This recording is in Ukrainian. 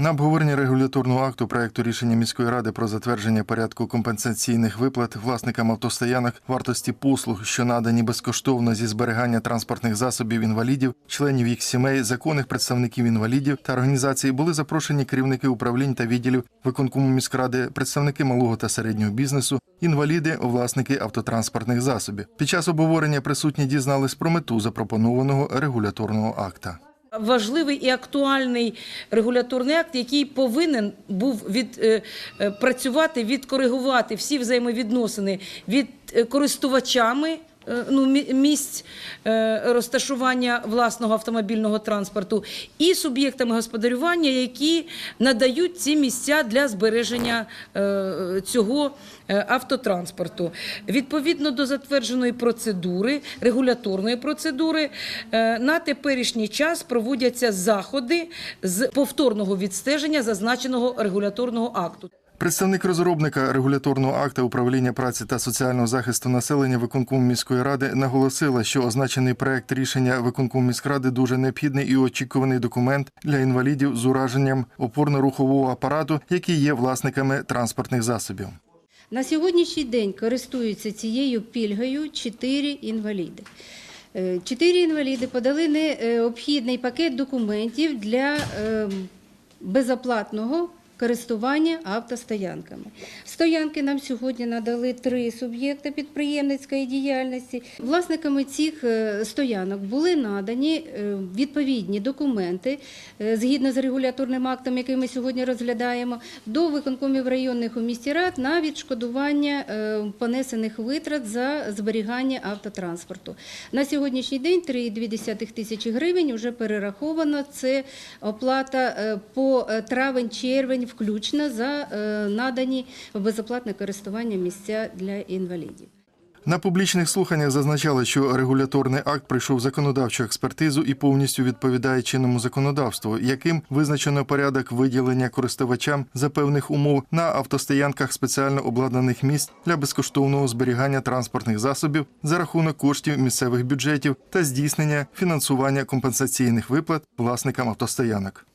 На обговорення регуляторного акту проекту рішення міської ради про затвердження порядку компенсаційних виплат власникам автостоянок вартості послуг, що надані безкоштовно зі зберігання транспортних засобів інвалідів, членів їх сімей, законних представників інвалідів та організацій були запрошені керівники управлінь та відділів виконкому міськради, представники малого та середнього бізнесу, інваліди, власники автотранспортних засобів. Під час обговорення присутні дізнались про мету запропонованого регуляторного акта. Важливий і актуальний регуляторний акт, який повинен був від, е, е, відкоригувати всі взаємовідносини від е, користувачами. Е, Ну, місць е, розташування власного автомобільного транспорту і суб'єктами господарювання, які надають ці місця для збереження е, цього автотранспорту. Відповідно до затвердженої процедури, регуляторної процедури, на теперішній час проводяться заходи з повторного відстеження зазначеного регуляторного акту. Представник розробника регуляторного акта управління праці та соціального захисту населення виконкому міської ради наголосила, що означений проект рішення виконкому міськради дуже необхідний і очікуваний документ для інвалідів з ураженням опорно-рухового апарату, які є власниками транспортних засобів. На сьогоднішній день користуються цією пільгою чотири інваліди. Е, Чотири інваліди подали необхідний пакет документів для ем, безоплатного користування автостоянками. Стоянки нам сьогодні надали три суб'єкти підприємницької діяльності. Власниками цих е, стоянок були надані е, відповідні документи е, згідно з регуляторним актом, який ми сьогодні розглядаємо, до виконкомів районних у місті рад на відшкодування понесених витрат за зберігання автотранспорту. На сьогоднішній день 3,2 тисячі гривень вже перераховано. Це оплата по травень-червень включно за е, надані в безоплатне користування місця для інвалідів. На публічних слуханнях зазначали, що регуляторний акт пройшов законодавчу експертизу і повністю відповідає чинному законодавству, яким визначено порядок виділення користувачам за певних умов на автостоянках спеціально обладнаних місць для безкоштовного зберігання транспортних засобів за рахунок коштів місцевих бюджетів та здійснення фінансування компенсаційних виплат власникам автостоянок.